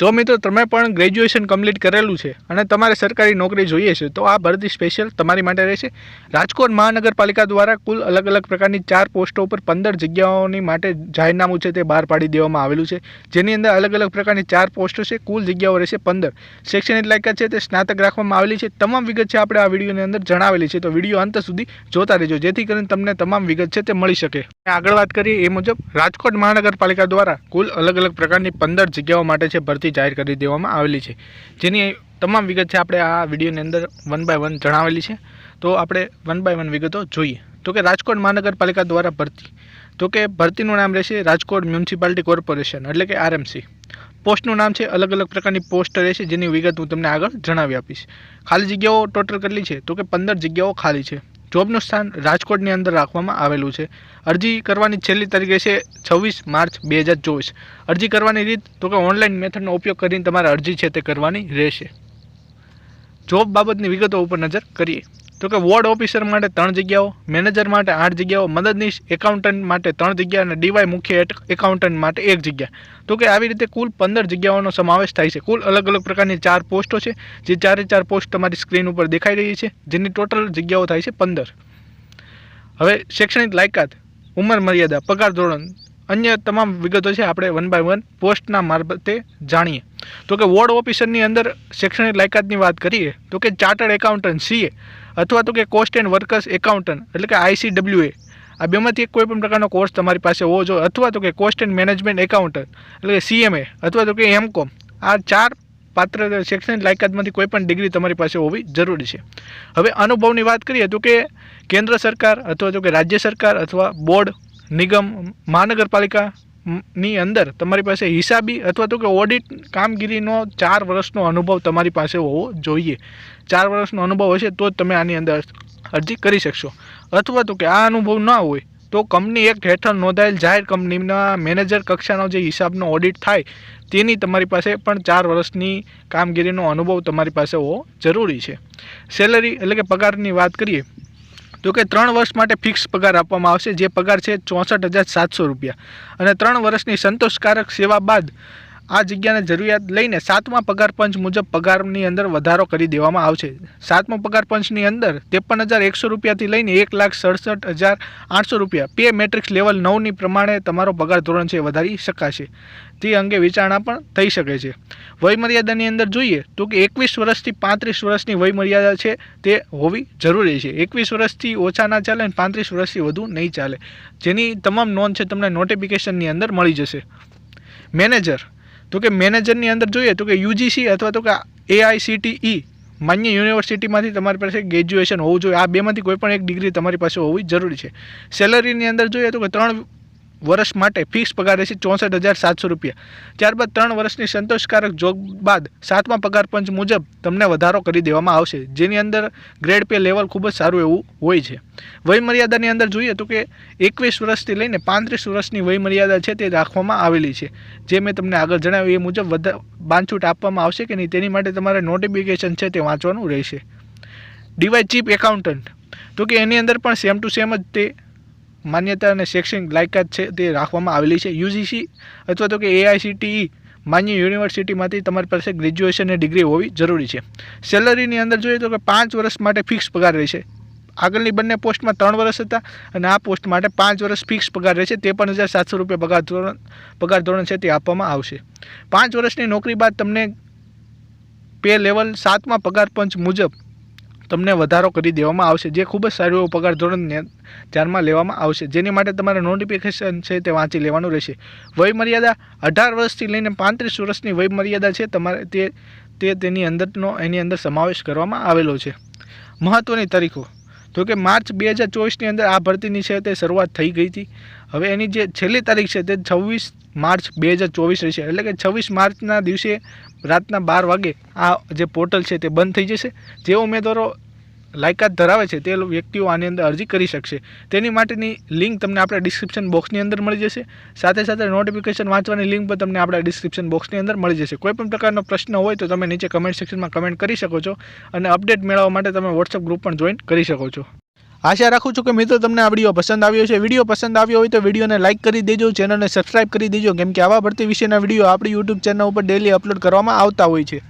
જો મિત્રો, તમે પણ ગ્રેજ્યુએશન કમ્પ્લીટ કરેલું છે અને તમારે સરકારી નોકરી જોઈએ છે, તો આ ભરતી સ્પેશિયલ તમારી માટે રહેશે. રાજકોટ મહાનગરપાલિકા દ્વારા કુલ અલગ અલગ પ્રકારની ચાર પોસ્ટો ઉપર પંદર જગ્યાઓની માટે જાહેરનામું છે તે બહાર પાડી દેવામાં આવેલું છે. જેની અંદર અલગ અલગ પ્રકારની ચાર પોસ્ટો છે, કુલ જગ્યાઓ રહેશે પંદર. શૈક્ષણિક લાયકાત છે તે સ્નાતક રાખવામાં આવેલી છે. તમામ વિગત છે આપણે આ વિડીયોની અંદર જણાવેલી છે, તો વીડિયો અંત સુધી જોતા રહેજો, જેથી કરીને તમને તમામ વિગત છે તે મળી શકે. આગળ વાત કરીએ એ મુજબ, રાજકોટ મહાનગરપાલિકા દ્વારા કુલ અલગ અલગ પ્રકારની પંદર જગ્યાઓ માટે છે ભરતી જાહેર કરી દેવામાં આવેલી છે. જેની તમામ વિગત છે આપણે આ વિડીયોની અંદર વન બાય વન જણાવેલી છે. તો આપણે વન બાય વન વિગતો જોઈએ. તો કે રાજકોટ મહાનગરપાલિકા દ્વારા ભરતી. તો કે ભરતીનું નામ રહેશે રાજકોટ મ્યુનિસિપાલિટી કોર્પોરેશન, એટલે કે આરએમસી. પોસ્ટનું નામ છે અલગ અલગ પ્રકારની પોસ્ટ રહેશે, જેની વિગત હું તમને આગળ જણાવી આપીશ. ખાલી જગ્યાઓ ટોટલ કેટલી છે? તો કે પંદર જગ્યાઓ ખાલી છે. જોબનું સ્થાન રાજકોટની અંદર રાખવામાં આવેલું છે. અરજી કરવાની છેલ્લી તારીખ છે છવ્વીસ માર્ચ બે હજાર ચોવીસ. અરજી કરવાની રીત, તો કે ઓનલાઈન મેથડનો ઉપયોગ કરીને તમારે અરજી છે તે કરવાની રહેશે. જોબ બાબતની વિગતો ઉપર નજર કરીએ. તો કે વોર્ડ ઓફિસર માટે ત્રણ જગ્યાઓ મેનેજર માટે આઠ જગ્યાઓ, મદદનીશ એકાઉન્ટન્ટ માટે ત્રણ જગ્યા અને ડીવાય મુખ્ય એકાઉન્ટન્ટ માટે એક જગ્યા. તો કે આવી રીતે કુલ પંદર જગ્યાઓનો સમાવેશ થાય છે. કુલ અલગ અલગ પ્રકારની ચાર પોસ્ટો છે, જે ચારે ચાર પોસ્ટ તમારી સ્ક્રીન ઉપર દેખાઈ રહી છે, જેની ટોટલ જગ્યાઓ થાય છે પંદર. હવે શૈક્ષણિક લાયકાત, ઉંમર મર્યાદા, પગાર ધોરણ, અન્ય તમામ વિગતો છે આપણે વન બાય વન પોસ્ટના મારફતે જાણીએ. તો કે વોર્ડ ઓફિસરની અંદર શૈક્ષણિક લાયકાતની વાત કરીએ, તો કે ચાર્ટર્ડ એકાઉન્ટન્ટ સીએ અથવા તો કે કોસ્ટ એન્ડ વર્કર્સ એકાઉન્ટન્ટ એટલે કે આઈસીડબ્લ્યુએ આ બેમાંથી એક કોઈ પણ પ્રકારનો કોર્સ તમારી પાસે હોવો જોઈએ, અથવા તો કે કોસ્ટ એન્ડ મેનેજમેન્ટ એકાઉન્ટન્ટ એટલે કે સીએમએ અથવા તો કે એમકોમ આ ચાર પાત્ર શૈક્ષણિક લાયકાતમાંથી કોઈ પણ ડિગ્રી તમારી પાસે હોવી જરૂરી છે. હવે અનુભવની વાત કરીએ તો કે કેન્દ્ર સરકાર, અથવા તો કે રાજ્ય સરકાર, અથવા બોર્ડ, નિગમ, મહાનગરપાલિકા ની અંદર તમારી પાસે હિસાબી અથવા તો કે ઓડિટ કામગીરીનો ચાર વર્ષનો અનુભવ તમારી પાસે હોવો જોઈએ. ચાર વર્ષનો અનુભવ હશે તો જ તમે આની અંદર અરજી કરી શકશો. અથવા તો કે આ અનુભવ ના હોય તો કંપની એક્ટ હેઠળ નોંધાયેલ જાહેર કંપનીના મેનેજર કક્ષાનો જે હિસાબનો ઓડિટ થાય તેની તમારી પાસે પણ ચાર વર્ષની કામગીરીનો અનુભવ તમારી પાસે હોવો જરૂરી છે. સેલરી એટલે કે પગારની વાત કરીએ તો કે ત્રણ વર્ષ માટે ફિક્સ પગાર આપવામાં આવશે, જે પગાર છે ચોસઠ હજાર સાતસો રૂપિયા. અને ત્રણ વર્ષની સંતોષકારક સેવા બાદ આ જગ્યાને જરૂરિયાત લઈને સાતમા પગાર પંચ મુજબ પગારની અંદર વધારો કરી દેવામાં આવશે. સાતમા પગાર પંચની અંદર ત્રેપન હજાર એકસો રૂપિયાથી લઈને એક લાખ સડસઠ હજાર આઠસો રૂપિયા પે મેટ્રિક્સ લેવલ નવની પ્રમાણે તમારો પગાર ધોરણ છે વધારી શકાશે. તે અંગે વિચારણા પણ થઈ શકે છે. વયમર્યાદાની અંદર જોઈએ તો કે એકવીસ વર્ષથી પાંત્રીસ વર્ષની વયમર્યાદા છે તે હોવી જરૂરી છે. એકવીસ વર્ષથી ઓછા ના ચાલે અને પાંત્રીસ વર્ષથી વધુ નહીં ચાલે. જેની તમામ નોંધ છે તમને નોટિફિકેશનની અંદર મળી જશે. મેનેજર તો કે મેનેજરની અંદર જોઈએ તો કે યુજીસી અથવા તો કે એઆઈસીટીઈ માન્ય યુનિવર્સિટીમાંથી તમારી પાસે ગ્રેજ્યુએશન હોવું જોઈએ. આ બેમાંથી કોઈ પણ એક ડિગ્રી તમારી પાસે હોવી જરૂરી છે. સેલરીની અંદર જોઈએ તો કે ત્રણ વર્ષ માટે ફિક્સ પગાર રહેશે ચોસઠ હજાર સાતસો રૂપિયા. ત્યારબાદ ત્રણ વર્ષની સંતોષકારક જોગ બાદ સાતમા પગાર પંચ મુજબ તમને વધારો કરી દેવામાં આવશે. જેની અંદર ગ્રેડ પે લેવલ ખૂબ જ સારું એવું હોય છે. વયમર્યાદાની અંદર જોઈએ તો કે એકવીસ વર્ષથી લઈને પાંત્રીસ વર્ષની વયમર્યાદા છે તે રાખવામાં આવેલી છે. જે મેં તમને આગળ જણાવ્યું એ મુજબ વધા, બાંધછૂટ આપવામાં આવશે કે નહીં તેની માટે તમારે નોટિફિકેશન છે તે વાંચવાનું રહેશે. ડીવાય ચીફ એકાઉન્ટન્ટ તો કે એની અંદર પણ સેમ ટુ સેમ જ તે માન્યતા અને શૈક્ષણિક લાયકાત છે તે રાખવામાં આવેલી છે. યુજીસી અથવા તો કે એઆઈસીટીઈ માન્ય યુનિવર્સિટીમાંથી તમારી પાસે ગ્રેજ્યુએશનની ડિગ્રી હોવી જરૂરી છે. સેલરીની અંદર જોઈએ તો કે પાંચ વર્ષ માટે ફિક્સ પગાર રહેશે આગળની બંને પોસ્ટમાં ત્રણ વર્ષ હતા અને આ પોસ્ટ માટે પાંચ વર્ષ ફિક્સ પગાર રહેશે ત્રેપન હજાર સાતસો રૂપિયા પગાર ધોરણ પગાર ધોરણ છે તે આપવામાં આવશે. પાંચ વર્ષની નોકરી બાદ તમને પે લેવલ સાતમા પગાર પંચ મુજબ તમને વધારો કરી દેવામાં આવશે, જે ખૂબ જ સારું એવું પગાર ધોરણ ને ધ્યાનમાં લેવામાં આવશે, જેની માટે તમારે નોટિફિકેશન છે તે વાંચી લેવાનું રહેશે. વયમર્યાદા અઢાર વર્ષથી લઈને પાંત્રીસ વર્ષની વયમર્યાદા છે તમારે તે તે તેની અંદરનો, એની અંદર સમાવેશ કરવામાં આવેલો છે. મહત્ત્વની તારીખો. તો કે માર્ચ બે હજાર ચોવીસની અંદર આ ભરતીની છે તે શરૂઆત થઈ ગઈ હતી. હવે એની જે છેલ્લી તારીખ છે તે છવ્વીસ માર્ચ બે હજાર ચોવીસ રહેશે. એટલે કે છવ્વીસ માર્ચના દિવસે રાતના બાર વાગે આ જે પોર્ટલ છે તે બંધ થઈ જશે. જે ઉમેદવારો લાયકાત ધરાવે છે, તે વ્યક્તિઓ આની અંદર અરજી કરી શકશે. તેની માટેની લિંક તમને આપણા ડિસ્ક્રિપ્શન બોક્સની અંદર મળી જશે. સાથે સાથે નોટિફિકેશન વાંચવાની લિંક પણ તમને આપણા ડિસ્ક્રિપ્શન બોક્સની અંદર મળી જશે. કોઈ પણ પ્રકારનો પ્રશ્ન હોય તો તમે નીચે કમેન્ટ સેક્શનમાં કમેન્ટ કરી શકો છો અને અપડેટ મેળવવા માટે તમે વોટ્સઅપ ગ્રુપ પણ જોઈન કરી શકો છો. આશા રાખું છું કે મિત્રો તમને આ વીડિયો પસંદ આવ્યો છે વીડિયો પસંદ આવ્યો હોય તો વિડીયોને લાઇક કરી દેજો ચેનલને સબસ્ક્રાઇબ કરી દેજો, કેમ કે આવા ભરતી વિશેના વીડિયો આપણી યુટ્યુબ ચેનલ ઉપર ડેલી અપલોડ કરવામાં આવતા હોય છે.